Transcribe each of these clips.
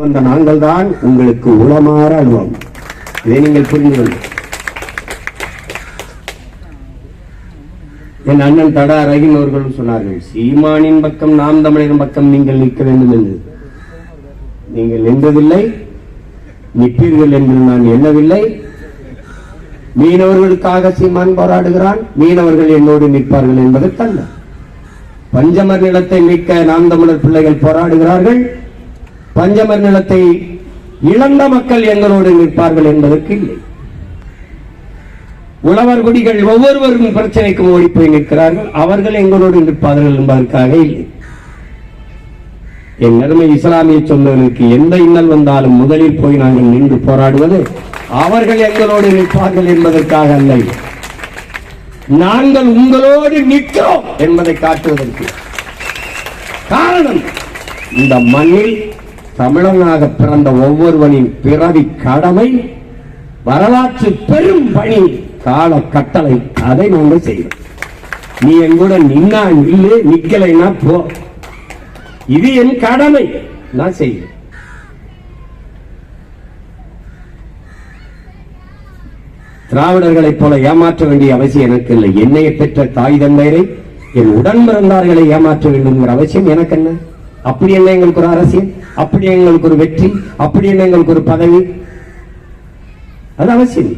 வந்த நாங்கள் தான் உங்களுக்கு உளமாற அனுபவம். இதை நீங்கள் புரிந்து கொள்ளுங்கள். என் அண்ணன் தடா ரஹீம் அவர்கள் சொன்னார்கள் சீமானின் பக்கம் நாம் தமிழரின் பக்கம் நீங்கள் நிற்க வேண்டும் என்று. நீங்கள் நின்றதில்லை நிற்பீர்கள் என்று நான் எண்ணவில்லை. மீனவர்களுக்காக சீமான் போராடுகிறான் மீனவர்கள் என்னோடு நிற்பார்கள் என்பதற்கல்ல. பஞ்சமர் நிலத்தை மீட்க நாம் தமிழர் பிள்ளைகள் போராடுகிறார்கள். பஞ்சமர் நிலத்தை இழந்த மக்கள் எங்களோடு நிற்பார்கள் என்பதற்கு இல்லை. உழவர் குடிகள் ஒவ்வொருவரும் பிரச்சனைக்கும் ஓடி போய் நிற்கிறார்கள். அவர்கள் எங்களோடு நிற்பார்கள் என்பதற்காக இல்லை. என் நறுமை இஸ்லாமிய சொந்தங்களுக்கு எந்த இன்னல் வந்தாலும் முதலில் போய் நாங்கள் நின்று போராடுவது அவர்கள் எங்களோடு நிற்பார்கள் என்பதற்காக அல்ல. நாங்கள் உங்களோடு நிற்கிறோம் என்பதை காட்டுவதற்கு காரணம் இந்த மண்ணில் தமிழனாக பிறந்த ஒவ்வொருவனின் பிறவி கடமை வரலாற்று பெரும் பணி கால கட்டளை அதை நாங்கள் செய்வோம். நீ எங்கூட நின்னா நில்லு நிக்கலைன்னா போ. இது என் கடமை நான் செய்வேன். திராவிடர்களைப் போல ஏமாற்ற வேண்டிய அவசியம் எனக்கு இல்லை. என்னையை பெற்ற தாய் தந்தையரை என் உடன் பிறந்தார்களை ஏமாற்ற வேண்டும்ங்கிற அவசியம் எனக்கு என்ன? அப்படி என்ன எங்களுக்கு ஒரு அரசியல்? அப்படி எங்களுக்கு ஒரு வெற்றி அப்படி எங்களுக்கு ஒரு பதவி. அது அவசியம்.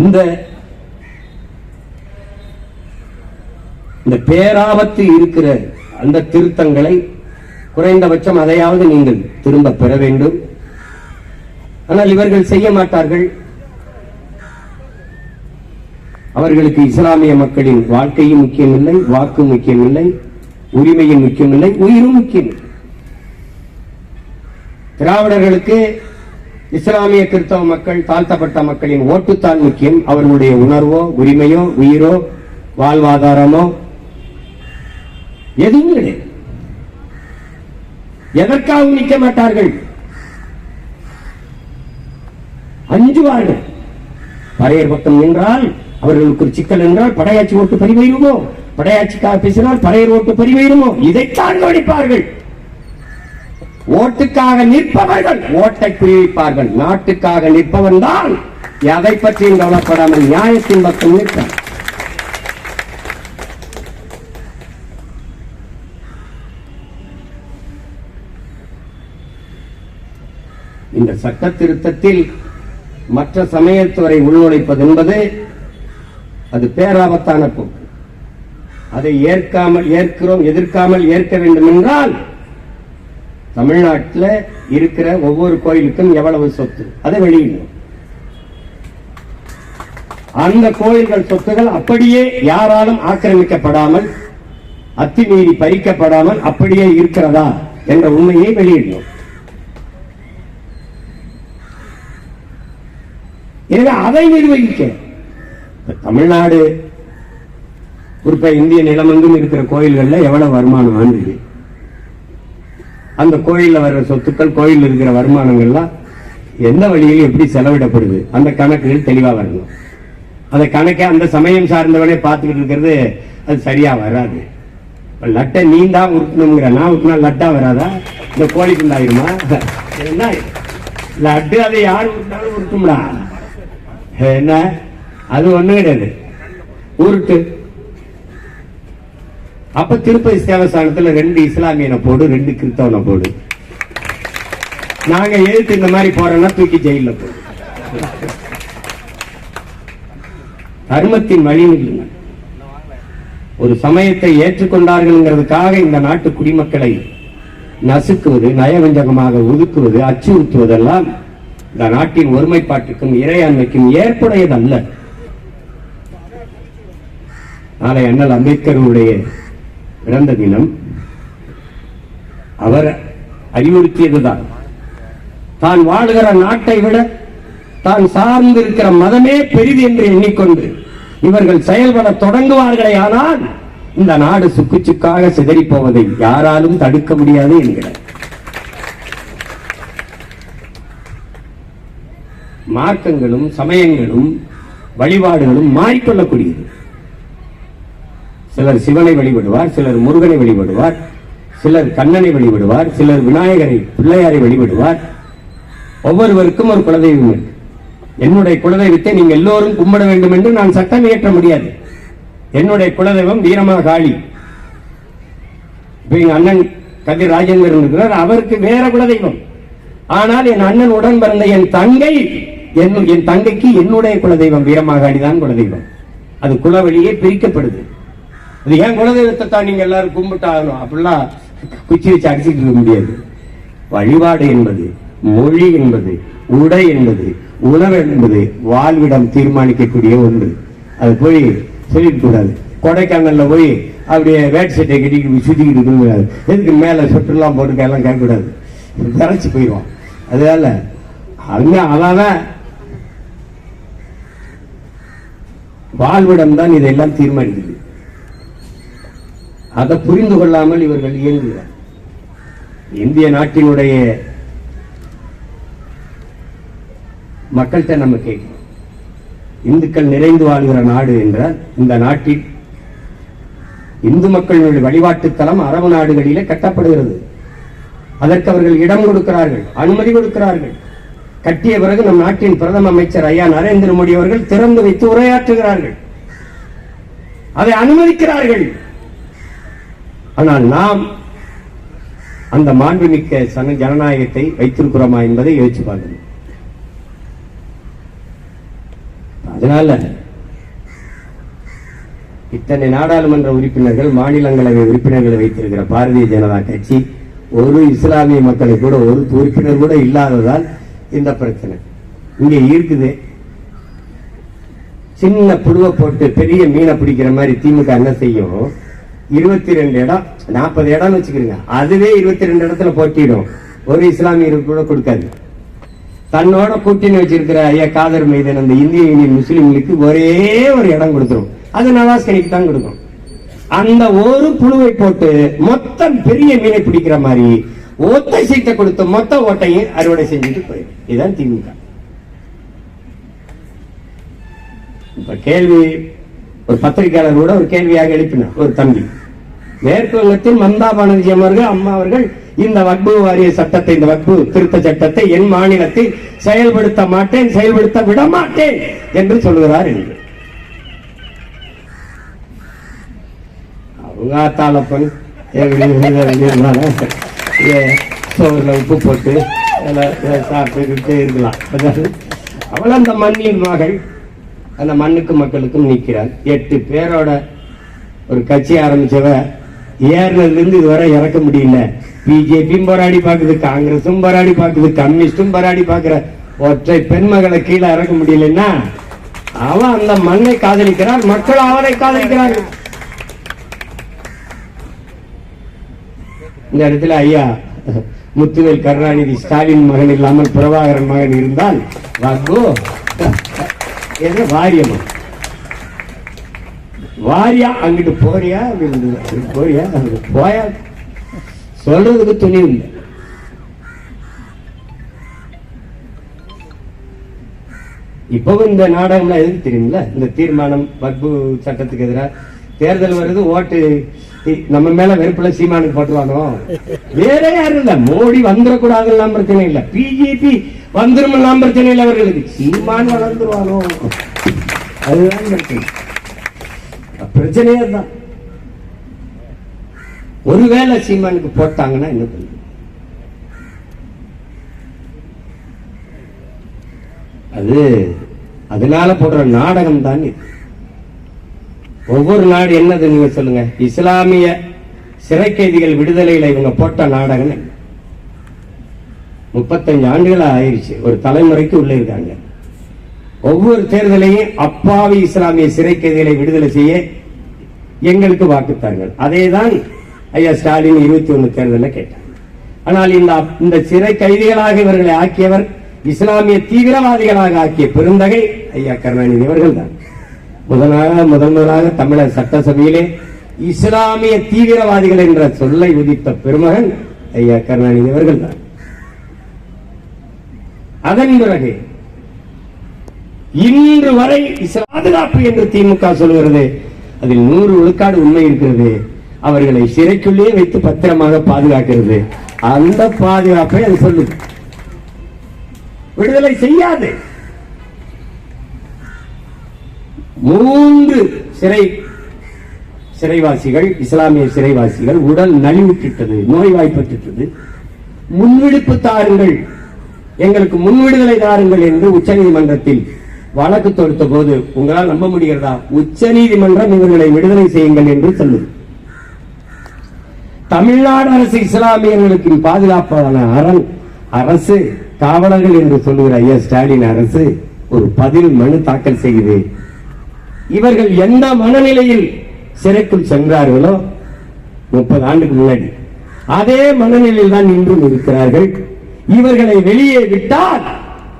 இந்த இந்த பேராபத்து இருக்கிற அந்த திருத்தங்களை குறைந்தபட்சம் அதையாவது நீங்கள் திரும்ப பெற வேண்டும். ஆனால் இவர்கள் செய்ய மாட்டார்கள். அவர்களுக்கு இஸ்லாமிய மக்களின் வாழ்க்கையும் முக்கியமில்லை வாக்கு முக்கியமில்லை உரிமையும் முக்கியமில்லை உயிரும் முக்கியமில்லை. திராவிடர்களுக்கு இஸ்லாமிய கிறிஸ்தவ மக்கள் தாழ்த்தப்பட்ட மக்களின் ஓட்டுத்தான் முக்கியம். அவர்களுடைய உணர்வோ உரிமையோ உயிரோ வாழ்வாதாரமோ எதுவும் கிடையாது. எதற்காகவும் நிற்க மாட்டார்கள்? அஞ்சுவார்கள் பறையர் பக்கம் நின்றால் அவர்களுக்கு ஒரு சிக்கல் என்றால் படையாட்சி ஓட்டு பறிவையுமோ படையாட்சிக்காக பேசினால் பறையர் ஓட்டு பறிவையுமோ இதைத்தான் கவனிப்பார்கள். ஓட்டுக்காக நிற்பவர்கள் ஓட்டை குறிவிப்பார்கள். நாட்டுக்காக நிற்பவன் தான் எதை பற்றியும் கவலைப்படாமல் நியாயத்தின் பக்கம் நிற்பார் இந்த சட்ட திருத்தத்தில் மற்ற சமயத்துவரை உள்நுழைப்பது என்பது அது பேராபத்தான போக்கு. அதை ஏற்காமல் ஏற்கிறோம் எதிர்க்காமல் ஏற்க வேண்டும் என்றால் தமிழ்நாட்டில் இருக்கிற ஒவ்வொரு கோயிலுக்கும் எவ்வளவு சொத்து? அதை வெளியிடணும் அந்த கோயில்கள் சொத்துகள் அப்படியே யாராலும் ஆக்கிரமிக்கப்படாமல் அத்துமீறி பறிக்கப்படாமல் அப்படியே இருக்கிறதா என்ற உண்மையை வெளியிடணும் எனவே அதை நிர்வகிக்க தமிழ்நாடு குறிப்பா இந்திய நிலமெங்கும் இருக்கிற கோயில்கள்ல எவ்வளவு வருமானம் ஆண்டு அந்த கோயில்ல வர்ற சொத்துக்கள் கோயில் இருக்கிற வருமானங்கள்லாம் எந்த வழியில் எப்படி செலவிடப்படுது? அந்த கணக்குகள் தெளிவா வரணும். அந்த கணக்கை அந்த சமயம் சார்ந்தவனே பார்த்துக்கிட்டு இருக்கிறது அது சரியா வராது. லட்டை நீ தான் உருட்டணுங்கிற நான் உருட்டினா லட்டா வராதா? இந்த கோழி குண்டாயிருமா? என்ன? லட்டு அதை யார் உருட்டினாலும் உருட்டும்டா. என்ன? அது ஒண்ணும் கிடையாது. உருட்டு. அப்ப திருப்பதி சேவசானத்துல ரெண்டு இஸ்லாமியனை போடு ரெண்டு கிறிஸ்தவனை போடு. நாங்க எழுத்து இந்த மாதிரி போறோம்னா தூக்கி ஜெயில போடு. தர்மத்தின் வழி இல்லைங்க ஒரு சமயத்தை ஏற்றுக்கொண்டார்கள்ங்கிறதுக்காக இந்த நாட்டு குடிமக்களை நசுக்குவது நயவஞ்சகமாக ஒதுக்குவது அச்சுறுத்துவதெல்லாம் இந்த நாட்டின் ஒருமைப்பாட்டுக்கும் இறையாண்மைக்கும் ஏற்புடையதல்ல. நாளை அண்ணல் அம்பேத்கருடைய பிறந்த தினம். அவர் அறிவுறுத்தியதுதான். தான் வாழுகிற நாட்டை விட தான் சார்ந்திருக்கிற மதமே பெரிது என்று எண்ணிக்கொண்டு இவர்கள் செயல்பட தொடங்குவார்களே ஆனால் இந்த நாடு சுக்கு சுக்காக சிதறிப் போவதை யாராலும் தடுக்க முடியாது என்கிறார். மார்க்கங்களும் சமயங்களும் வழிபாடுகளும் மாறிக்கொள்ளக்கூடியது. சிலர் சிவனை வழிபடுவார் சிலர் முருகனை வழிபடுவார் சிலர் கண்ணனை வழிபடுவார் சிலர் விநாயகரை பிள்ளையாரை வழிபடுவார். ஒவ்வொருவருக்கும் ஒரு குலதெய்வம் இருக்கு. என்னுடைய குலதெய்வத்தை நீங்க எல்லோரும் கும்பிட வேண்டும் என்று நான் சட்டம் இயற்ற முடியாது. என்னுடைய குலதெய்வம் வீரமகாளி இப்ப எங்க அண்ணன் கதிர் ராஜேந்திரன் இருக்கிறார் அவருக்கு வேற குலதெய்வம். ஆனால் என் அண்ணன் உடன் பிறந்த என் தங்கை என் என் தங்கைக்கு என்னுடைய குலதெய்வம் வீரமாகாளி தான் குலதெய்வம். அது குலவழியே பிரிக்கப்படுது. அது ஏன் குலதெய்வத்தை தான் நீங்க எல்லாரும் கும்பிட்டாகணும். அப்படிலாம் குச்சி வச்சு அடிச்சுட்டு இருக்க முடியாது. வழிபாடு என்பது மொழி என்பது உடை என்பது உணவு என்பது வாழ்விடம் தீர்மானிக்கக்கூடிய ஒன்று. அது போய் சொல்லிட்டு கூடாது கொடைக்கானல்ல போய் அப்படியே வேட் சட்டை கட்டிக்கிட்டு சுத்திக்கிட்டு இருக்க கூடாது எதுக்கு மேல சொட்டுலாம் போட்டு எல்லாம் கேட்கக்கூடாது. விரைச்சு போயிடுவான். அதனால அங்க அதான் வாழ்விடம் தான் இதெல்லாம் தீர்மானிக்குது. அதை புரிந்து கொள்ளாமல் இவர்கள் இயங்குகிறார். இந்திய நாட்டினுடைய மக்கள்கிட்ட நம்ம கேட்கிறோம். இந்துக்கள் நிறைந்து வாழ்கிற நாடு என்றால் இந்த நாட்டில் இந்து மக்களுடைய வழிபாட்டு தலம் அரபு நாடுகளிலே கட்டப்படுகிறது. அதற்கு அவர்கள் இடம் கொடுக்கிறார்கள் அனுமதி கொடுக்கிறார்கள். கட்டிய பிறகு நம் நாட்டின் பிரதம அமைச்சர் ஐயா நரேந்திர மோடி அவர்கள் திறந்து வைத்து உரையாற்றுகிறார்கள். அதை அனுமதிக்கிறார்கள். ஆனால் நாம் அந்த மாண்புமிக்க சன ஜனநாயகத்தை வைத்திருக்கிறோமா என்பதை யோசிச்சு பார்க்கணும். அதனால இத்தனை நாடாளுமன்ற உறுப்பினர்கள் மாநிலங்களவை உறுப்பினர்களை வைத்திருக்கிற பாரதிய ஜனதா கட்சி ஒரு இஸ்லாமிய மக்களை கூட ஒரு உறுப்பினர் கூட இல்லாததால் இந்த பிரச்சனை. இங்கே இருக்குது. சின்ன புழுவை போட்டு பெரிய மீனை பிடிக்கிற மாதிரி திமுக என்ன செய்யும்? இருபத்தி ரெண்டு இடம் நாற்பது இடம்னு வச்சுக்கிறீங்க. அதுவே இருபத்தி ரெண்டு இடத்துல போட்டிடும். ஒரு இஸ்லாமியருக்கு கூட கொடுக்காது. தன்னோட கூட்டணி வச்சிருக்கிற ஐயா காதர் மைதன் அந்த இந்திய யூனியன் முஸ்லீம்களுக்கு ஒரே ஒரு இடம் கொடுத்துரும். அது நவாஸ் கனிக்கு தான் கொடுக்கும். அந்த ஒரு புழுவை போட்டு மொத்தம் பெரிய மீனை பிடிக்கிற மாதிரி ஒத்த சீட்டை கொடுத்து மொத்த ஓட்டையும் அறுவடை செஞ்சுட்டு போயிடும். இதுதான் திமுக. இப்ப கேள்வி ஒரு பத்திரிகையாளர் கூட ஒரு கேள்வியாக எழுப்பினார் ஒரு தம்பி. மேற்கு வங்கத்தில் மம்தா பானர்ஜி அவர்கள் அம்மா அவர்கள் இந்த வக்பு வாரிய சட்டத்தை இந்த வக்பு திருத்த சட்டத்தை என் மாநிலத்தில் செயல்படுத்த மாட்டேன் செயல்படுத்த விட மாட்டேன் என்று சொல்லுகிறார் என்று. அவங்க தாளப்பன் சோறுல உப்பு போட்டு சாப்பிட்டுக்கிட்டே இருக்கலாம். அதாவது அவள் அந்த மண்ணின் மகள் அந்த மண்ணுக்கு மக்களுக்கும் நிற்கிறார். எட்டு பேரோட ஒரு கட்சி ஆரம்பிச்சவ ஏறினதுலேருந்து இதுவரை இறக்க முடியல. பிஜேபியும் போராடி பாக்குது காங்கிரஸும் போராடி பாக்குது கம்யூனிஸ்டும் போராடி பாக்குற ஒற்றை பெண்மகளை கீழே இறக்க முடியலன்னா அவன் அந்த மண்ணை காதலிக்கிறார் மக்கள் அவனை காதலிக்கிறார்கள் இந்த இடத்துல ஐயா முத்துவேல் கருணாநிதி ஸ்டாலின் மகன் இல்லாமல் பிரபாகரன் மகன் இருந்தால் வாக்கு என்ன வாரியா அங்கிட்டு போறியா? அங்கிட்டு போறியா? அங்கிட்டு போயா? சொல்றதுக்கு துணி இல்லை. இப்பவும் இந்த நாடகம்லாம் எதுக்கு தெரியுங்களா இந்த தீர்மானம் வக்பு சட்டத்துக்கு எதிராக தேர்தல் வருது ஓட்டு நம்ம மேல வெறுப்புல சீமானுக்கு போட்டுருவானோ? வேற யாரும் இல்ல. மோடி வந்துடக்கூடாதுலாம் பிரச்சனை இல்ல. பிஜேபி வந்துருமெல்லாம் பிரச்சனை இல்லை அவர்களுக்கு. சீமான் வளர்ந்துருவானோ? அதுதான் பிரச்சனை. பிரச்சனையே தான் ஒருவேளை சீமானுக்கு போட்டாங்கன்னா என்ன பண்ணுது அது அதனால போடுற நாடகம் தான் இது. ஒவ்வொரு நாடு என்னது நீங்க சொல்லுங்க? இஸ்லாமிய சிறை கைதிகள் விடுதலையில இவங்க போட்ட நாடகம் முப்பத்தஞ்சு ஆண்டுகள் ஆயிடுச்சு ஒரு தலைமுறைக்கு உள்ள இருக்காங்க. ஒவ்வொரு தேர்தலையும் அப்பாவி இஸ்லாமிய சிறை கைதிகளை விடுதலை செய்ய எங்களுக்கு வாக்குத்தார்கள். அதேதான் ஐயா ஸ்டாலின் இருபத்தி ஒண்ணு தேர்தலில் கேட்டார். ஆனால் இந்த இந்த சிறை கைதிகளாக இவர்களை ஆக்கியவர் இஸ்லாமிய தீவிரவாதிகளாக ஆக்கிய பெருந்தகை ஐயா கருணாநிதி அவர்கள் தான் முதலாக முதன் முதலாக தமிழர் சட்டசபையிலே இஸ்லாமிய தீவிரவாதிகள் என்ற சொல்லை உதித்த பெருமகன் ஐயா கருணாநிதி அவர்கள் தான். அதன் பிறகு இன்று வரை பாதுகாப்பு என்று திமுக சொல்கிறது. அதில் நூறு விழுக்காடு உண்மை இருக்கிறது. அவர்களை சிறைக்குள்ளே வைத்து பத்திரமாக பாதுகாக்கிறது. அந்த பாதுகாப்பை அது சொல்லுது. விடுதலை செய்யாது. மூன்று சிறை சிறைவாசிகள் இஸ்லாமிய சிறைவாசிகள் உடல் நலிவுற்றிட்டது நோய்வாய்ப்பட்டுட்டது முன்விடுப்பு தாருங்கள். எங்களுக்கு முன்விடுதலை தாருங்கள் என்று உச்சநீதிமன்றத்தில் வழக்கு தொடுத்த போது உங்களால் நம்ப முடிகிறதா? உச்சநீதிமன்றம் இவர்களை விடுதலை செய்யுங்கள் என்று சொல்லுது. தமிழ்நாடு அரசு இஸ்லாமியர்களுக்கு பாதுகாப்பான அரண் அரசு காவலர்கள் என்று சொல்லுகிற ஐயா ஸ்டாலின் அரசு ஒரு பதில் மனு தாக்கல் செய்யுது இவர்கள் எந்த மனநிலையில் சிறைக்குள் சென்றார்களோ முப்பது ஆண்டுக்கு முன்னாடி அதே மனநிலையில் தான் இன்றும் இருக்கிறார்கள். இவர்களை வெளியே விட்டால்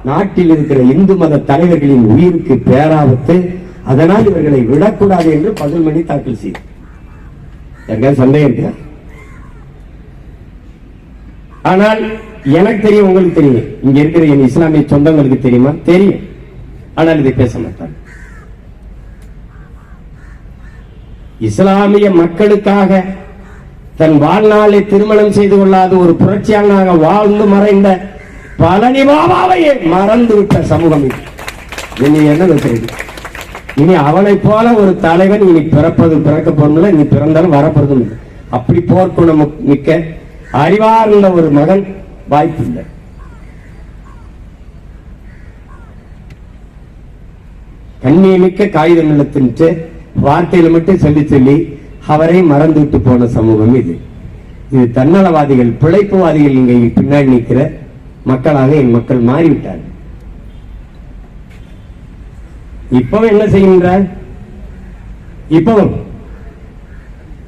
நாட்டில் இருக்கிற இந்து மத தலைவர்களின் உயிருக்கு பேராபத்து அதனால் இவர்களை விடக்கூடாது என்று பதில் மணி தாக்கல் செய்தார் சந்தேகம் இருக்கா? ஆனால் எனக்கு தெரியும் உங்களுக்கு தெரியும். இங்க இருக்கிற என் இஸ்லாமிய சொந்தங்களுக்கு தெரியுமா? தெரியும். ஆனால் இதை பேச மாட்டாங்க. இஸ்லாமிய மக்களுக்காக தன் வாழ்நாளை திருமணம் செய்து கொள்ளாத ஒரு புரட்சியாளனாக வாழ்ந்து மறைந்த பழனி பாபாவையே மறந்து விட்ட சமூகம் இனி என்ன வச்சிருக்கு இனி அவனை போல ஒரு தலைவன் இனி பிறப்பது பிறக்க போறதுல இனி பிறந்தாலும் வரப்போறதும் இல்லை அப்படி போர்க்குணம் மிக்க அறிவார்ந்த ஒரு மகன் வாய்ப்பு இல்லை கண்ணியமிக்க காகிதம் இல்லத்தின்ட்டு வார்த்தையில மட்டும் சொல்லி சொல்லி அவரை மறந்து விட்டு போன சமூகம் இது. இது தன்னலவாதிகள் பிழைப்புவாதிகள் இங்க பின்னாடி நிற்கிற மக்களாக என் மக்கள் மாறிவிட்டார்கள். இப்பவும் என்ன செய்கின்றார்? இப்பவும்.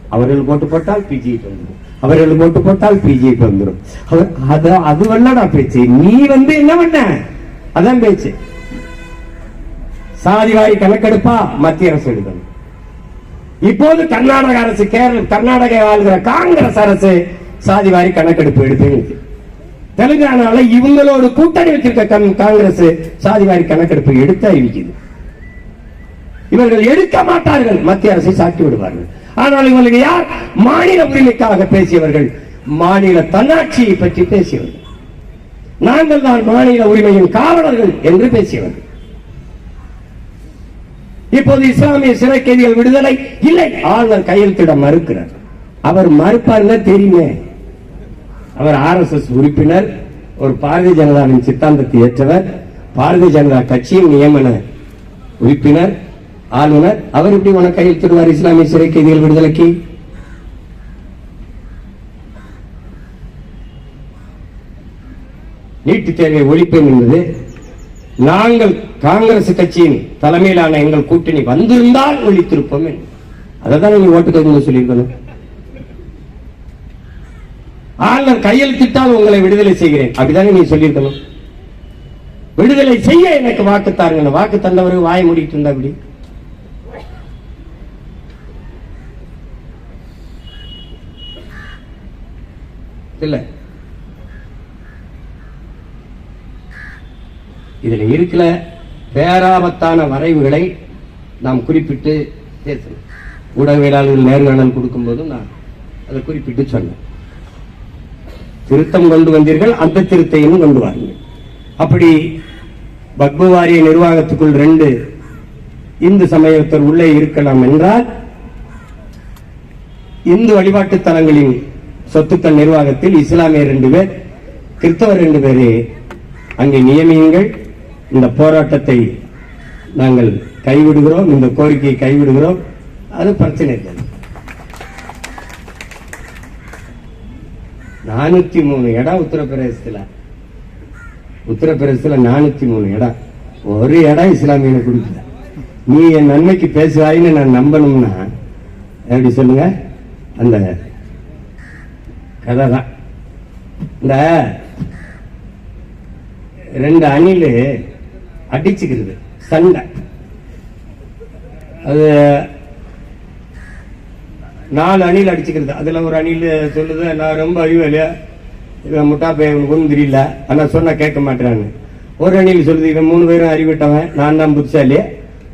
அவர்கள் போட்டு போட்டால் பிஜிக்கு வந்துடும். அவர்கள் போட்டு போட்டால் பிஜிக்கு வந்துடும். அவர் அது அது வல்லடா பேச்சு. நீ வந்து என்ன பண்ண? அதான் பேச்சு. சாதிவாரி கணக்கெடுப்பா மத்திய அரசு எடுக்கணும் இப்போது கர்நாடக அரசு கேரள கர்நாடக வாழ்கிற காங்கிரஸ் அரசு சாதிவாரி கணக்கெடுப்பு எடுத்து தெலுங்கானால இவங்களோட கூட்டணி வச்சிருக்க கண்- காங்கிரஸ் சாதிவாரி கணக்கெடுப்பு எடுத்து அறிவிக்குது இவர்கள் எடுக்க மாட்டார்கள் மத்திய அரசை சாட்டி விடுவார்கள். ஆனால் இவர்கள் யார்? மாநில உரிமைக்காக பேசியவர்கள் மாநில தன்னாட்சியை பற்றி பேசியவர்கள். நாங்கள் தான் மாநில உரிமையின் காவலர்கள் என்று பேசியவர்கள். இப்போது இஸ்லாமிய சிறை கைதிகள் விடுதலை இல்லை. ஆளுநர் கையெழுத்திட மறுக்கிறார். அவர் மறுப்பாருன்னா தெரியுமே? அவர் ஆர்எஸ்எஸ் உறுப்பினர் ஒரு பாரதிய ஜனதாவின் சித்தாந்தத்தை ஏற்றவர் பாரதிய ஜனதா கட்சியின் நியமன உறுப்பினர் ஆளுநர். அவர் எப்படி உனக்கு கையெழுத்திடுவார் இஸ்லாமிய சிறை கைதிகள் விடுதலைக்கு? நீட்டு தேர்வை ஒழிப்பேன் என்பது நாங்கள் காங்கிரஸ் கட்சியின் தலைமையிலான எங்கள் கூட்டணி வந்திருந்தால் ஒழித்திருப்போம் என்று. அதைதான் நீங்க ஓட்டுக்கு சொல்லியிருக்கணும். ஆளுநர் கையெழுத்திட்டால் உங்களை விடுதலை செய்கிறேன். அப்படிதானே நீ சொல்லியிருக்கணும். விடுதலை செய்ய எனக்கு வாக்கு தாருங்க வாக்கு தந்தவர் வாய் மூடிட்டு இருந்தா அப்படி இல்ல. இதுல இருக்கல. பேராபத்தான வரைவுகளை நாம் குறிப்பிட்டு பேசணும். ஊடகவியலாளர்கள் நேர்காணல் கொடுக்கும்போதும் நான் அதை குறிப்பிட்டு சொன்னேன். திருத்தம் கொண்டு வந்தீர்கள் அந்த திருத்தையும் கொண்டு வாருங்கள். அப்படி பக்பு வாரிய நிர்வாகத்துக்குள் ரெண்டு இந்து சமயத்தர் உள்ளே இருக்கலாம் என்றால் இந்து வழிபாட்டு தலங்களின் சொத்துக்கள் நிர்வாகத்தில் இஸ்லாமிய ரெண்டு பேர் கிறிஸ்தவர் ரெண்டு பேரே அங்கே நியமியுங்கள். இந்த போராட்டத்தை நாங்கள் கைவிடுகிறோம் இந்த கோரிக்கையை கைவிடுகிறோம். அது பிரச்சனை இல்லை. நானூத்தி மூணு இடம் உத்தரப்பிரதேசத்தில். உத்தரப்பிரதேசத்தில் நானூத்தி மூணு இடம் ஒரு இடம் இஸ்லாமியனை கொடுக்கல. நீ என் நன்மைக்கு பேசுவாயின்னு நான் நம்பணும்னா எப்படி சொல்லுங்க? அந்த கதை தான். இந்த ரெண்டு அணில் அடிச்சுக்கிறது சண்டை. அது நாலு அணில் அடிச்சுக்கிறது. அதில் ஒரு அணில் சொல்லுது நான் ரொம்ப அறிவேலு இவன் முட்டா பையன் இவனுக்கு ஒன்றும் தெரியல. ஆனால் சொன்னால் கேட்க மாட்டேறான்னு ஒரு அணில் சொல்லுது இவன் மூணு பேரும் அறிவிட்டவன் நான் தான் புத்திசாலி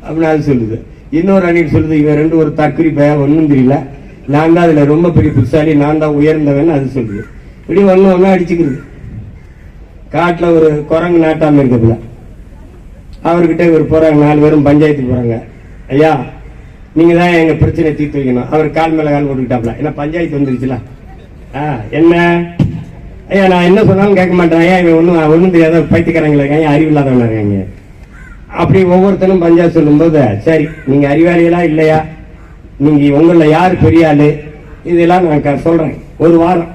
அப்படின்னு அது சொல்லுது. இன்னொரு அணில் சொல்லுது இவன் ரெண்டு ஒரு தற்குறி பையன் ஒன்றும் தெரியல. நான் தான் அதில் ரொம்ப பெரிய புதுசாலி நான் தான் உயர்ந்தவன் அது சொல்லுது. இப்படி ஒன்று ஒண்ணு அடிச்சுக்கிறது. காட்டில் ஒரு குரங்கு நாட்டாமல் இருக்கிறதுல. அவர்கிட்ட இவர் போறாங்க நாலு பேரும் பஞ்சாயத்துக்கு போறாங்க. ஐயா நீங்க தான் எங்க பிரச்சனை தீர்த்து வைக்கணும். அவர் கால் மேல கால் போட்டுக்கிட்டாப்ல. ஏன்னா பஞ்சாயத்து வந்துருச்சுல? ஆ என்ன? ஐயா நான் என்ன சொன்னாலும் கேட்க மாட்டேன். ஐயா இவன் ஒன்றும் ஒன்றும் தெரியாத பைத்தியக்காரங்களா இருக்காங்க. அறிவு இல்லாதவங்களா இருக்காங்க. அப்படி ஒவ்வொருத்தரும் பஞ்சாயத்து சொல்லும்போது சரி நீங்கள் அறிவாளிகளா இல்லையா? நீங்கள் உங்களில் யார் பெரிய ஆளு? இதெல்லாம் நான் க- ஒரு வாரம்.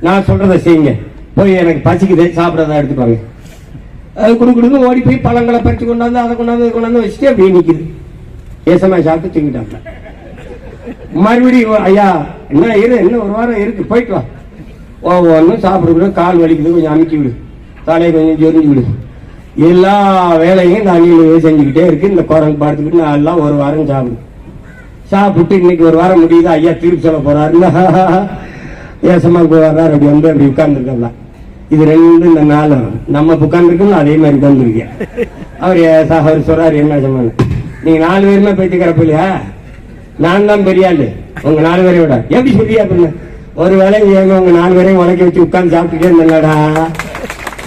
நான் சொல்கிறத செய்யுங்க. போய் எனக்கு பசிக்குது. சாப்பிட்றதா எடுத்துப்பாங்க அது குடு குடுன்னு ஓடி போய் பழங்களை பறிச்சு கொண்டாந்து அதை கொண்டாந்து அதை கொண்டாந்து வச்சுட்டு அப்படியே நிற்கிது ஏசமா சாப்பிட்டு தூங்கிட்டாங்க மறுபடியும் ஐயா என்ன இரு இன்னும் ஒரு வாரம் இருக்கு போயிட்டு வா. ஒவ்வொன்றும் சாப்பிட கால் வலிக்குது கொஞ்சம் அமைக்கி விடு. தலையை கொஞ்சம் ஜொரிஞ்சு விடு. எல்லா வேலையும் இந்த அணியில் செஞ்சுக்கிட்டே இருக்கு இந்த குரங்கு படுத்துக்கிட்டு நான் எல்லாம் ஒரு வாரம் சாப்பிடு. சாப்பிட்டு இன்னைக்கு ஒரு வாரம் முடியுது? ஐயா தீர்ப்பு சொல்ல போறாருன்னா ஏசமா வர்றாரு அப்படி வந்து அப்படி உட்கார்ந்துருக்கலாம் இது ரெண்டு இந்த நாளும் நம்ம உட்காந்துருக்கோம் அதே மாதிரி உட்கார்ந்துருக்கேன் அவர் ஏசா அவர் சொல்றாரு என்ன சொன்னாங்க நீங்க நாலு பேருமே பேச்சு இல்லையா? நான் தான் பெரிய ஆளு. உங்க நாலு பேரையும் விட. எப்படி சொல்லியா அப்படின்னு ஒரு வேலை ஏங்க உங்க நாலு பேரையும் உலக்கி வச்சு உட்காந்து சாப்பிட்டுட்டே இருந்தாடா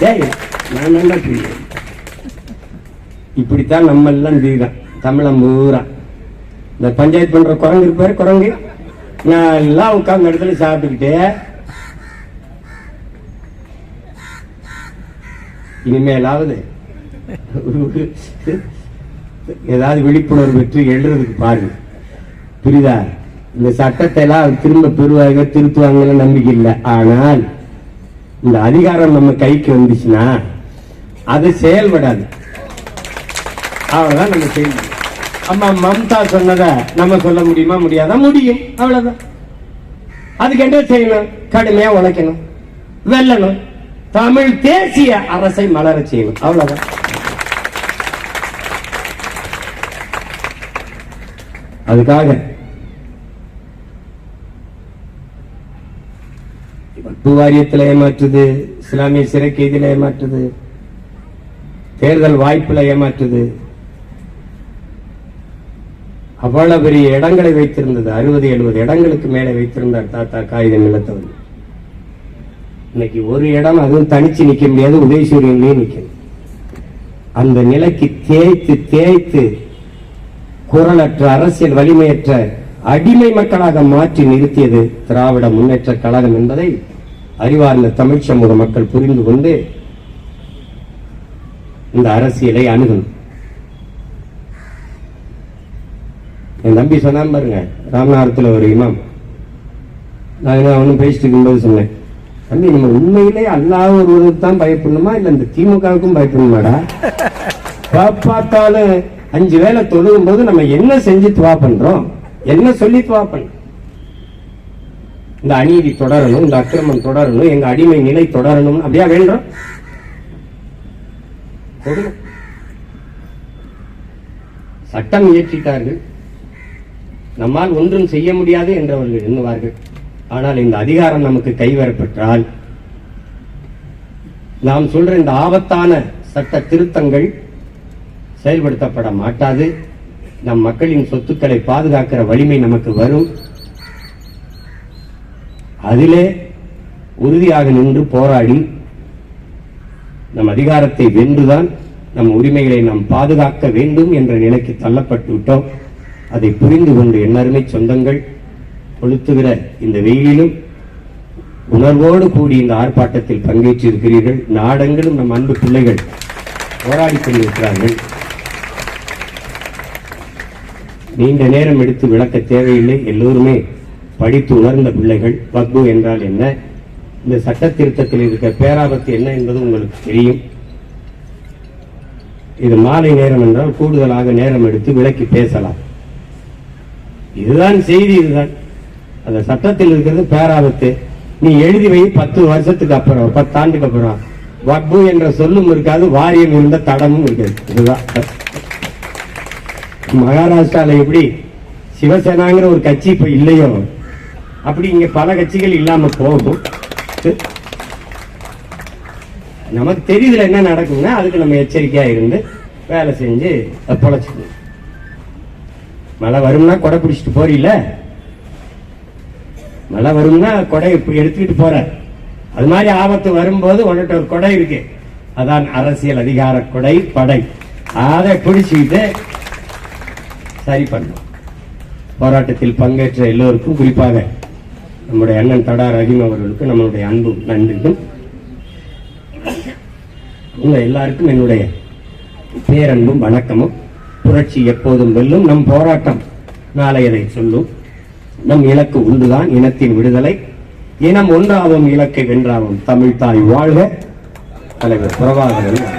டேய் நான் நல்லா பெரிய இப்படித்தான் நம்ம எல்லாம் தீரம் தமிழம் பூரா. இந்த பஞ்சாயத்து பண்ற குரங்கு இருப்பாரு குரங்கு. நான் எல்லாம் உட்கார்ந்த இடத்துல சாப்பிட்டுக்கிட்டு இனிமேலாவது ஏதாவது விழிப்புணர்வு பெற்று எழுறதுக்கு பாருங்க. புரியுதா? இந்த சட்டத்தை எல்லாம் திரும்ப பெறுவாங்க திருத்துவாங்கன்னு நம்பிக்கை இல்லை. ஆனால் இந்த அதிகாரம் நம்ம கைக்கு வந்துச்சுன்னா அது செயல்படாது. அவ்வளவுதான் நம்ம செய்ய அம்மா மம்தா சொன்னதை நம்ம சொல்ல முடியுமா முடியாதா? முடியும். அவ்வளவுதான். அதுக்கு என்ன செய்யணும்? கடுமையா உழைக்கணும். வெல்லணும். தமிழ் தேசிய அரசை மலர செய்வது அவ்வளவுதான். அதுக்காக வக்பு வாரியத்தில் ஏமாற்றுது இஸ்லாமிய சிறை கைதியில் ஏமாற்றுது தேர்தல் வாய்ப்புல ஏமாற்றுது. அவ்வளவு பெரிய இடங்களை வைத்திருந்தது அறுபது எழுபது இடங்களுக்கு மேலே வைத்திருந்தார் தாத்தா காகித நிலத்தவர் இன்னைக்கு ஒரு இடம் அதுவும் தனிச்சு நிக்க முடியாது உதயசூரியன்லயே நிற்கும் அந்த நிலைக்கு தேய்த்து தேய்த்து குரலற்ற அரசியல் வலிமையற்ற அடிமை மக்களாக மாற்றி நிறுத்தியது திராவிட முன்னேற்ற கழகம் என்பதை அறிவார்ந்த தமிழ் சமூக மக்கள் புரிந்து கொண்டு இந்த அரசியலை அணுகணும். என் தம்பி சொன்னான் பாருங்க ராமநாதத்தில் ஒரு இமாம். நான் என்ன அவனும் பேசிட்டு இருக்கும்போது சொன்னேன். தம்பி நம்ம உண்மையிலே அல்லாத ஒருவருக்கு தான் பயப்படணுமா? இல்ல இந்த திமுகவுக்கும் பயப்படணுமாடா? பார்த்தாலும் அஞ்சு வேளை தொழுகும் போது நம்ம என்ன செஞ்சு துவா பண்றோம்? என்ன சொல்லி துவா பண்றோம் இந்த அநீதி தொடரணும் இந்த அக்கிரமம் தொடரணும் எங்க அடிமை நிலை தொடரணும். அப்படியா வேண்டுறோம்? சட்டம் இயற்றிட்டார்கள். நம்மால் ஒன்றும் செய்ய முடியாது என்றவர்கள் எண்ணுவார்கள். ஆனால் இந்த அதிகாரம் நமக்கு கைவரப்பெற்றால் நாம் சொல்ற இந்த ஆபத்தான சட்ட திருத்தங்கள் செயல்படுத்தப்பட மாட்டாது. நம் மக்களின் சொத்துக்களை பாதுகாக்கிற வலிமை நமக்கு வரும். அதிலே உறுதியாக நின்று போராடி நம் அதிகாரத்தை வென்றுதான் நம் உரிமைகளை நாம் பாதுகாக்க வேண்டும் என்ற நிலைக்கு தள்ளப்பட்டு விட்டோம் அதை புரிந்து கொண்டு எண்ணருமை சொந்தங்கள் கொளுத்துகிற இந்த வெயிலிலும் உணர்வோடு கூடி இந்த ஆர்ப்பாட்டத்தில் பங்கேற்றிருக்கிறீர்கள். நாடெங்கிலும் நம் அன்பு பிள்ளைகள் போராடி கொண்டிருக்கிறார்கள். நீண்ட நேரம் எடுத்து விளக்க தேவையில்லை. எல்லோருமே படித்து உணர்ந்த பிள்ளைகள். பக்பு என்றால் என்ன? இந்த சட்ட திருத்தத்தில் இருக்கிற பேராபத்து என்ன என்பது உங்களுக்கு தெரியும். இது மாலை நேரம் என்றால் கூடுதலாக நேரம் எடுத்து விளக்கி பேசலாம். இதுதான் செய்தி இதுதான். அந்த சட்டத்தில் இருக்கிறது பேராபத்து. நீ எழுதி வை பத்து வருஷத்துக்கு அப்புறம் பத்தாண்டுக்கு அப்புறம். வக்பு என்ற சொல்லும் இருக்காது வாரியம் இருந்த தடமும் இருக்காது இதுதான். மகாராஷ்டிரால எப்படி சிவசேனாங்கிற ஒரு கட்சி இப்ப இல்லையோ அப்படி இங்க பல கட்சிகள் இல்லாம போகும் நமக்கு தெரியுதுல என்ன நடக்கும்னா அதுக்கு நம்ம எச்சரிக்கையா இருந்து வேலை செஞ்சு பொழைச்சிக்கணும். மழை வரும்னா கொடை பிடிச்சிட்டு போறீல மழை வரும்னா கொடை இப்படி எடுத்துக்கிட்டு போறார். அது மாதிரி ஆபத்து வரும்போது உன்கிட்ட ஒரு கொடை இருக்கு. அதான் அரசியல் அதிகார கொடை படை. அதை பிடிச்சுக்கிட்டு சரி பண்ணும். போராட்டத்தில் பங்கேற்ற எல்லோருக்கும் குறிப்பாக நம்முடைய அண்ணன் தடா ரஹீம் அவர்களுக்கு நம்மளுடைய அன்பும் நன்றியும் உங்கள் எல்லாருக்கும் என்னுடைய பேரன்பும் வணக்கமும். புரட்சி எப்போதும் வெல்லும் நம் போராட்டம். நாளையதை சொல்லும். நம் இலக்கு ஒன்றுதான் இனத்தின் விடுதலை. இனம் ஒன்றாவும் இலக்கை வென்றாவும் தமிழ் தாய் வாழ்க. தலைவர் பிரபாகரன்.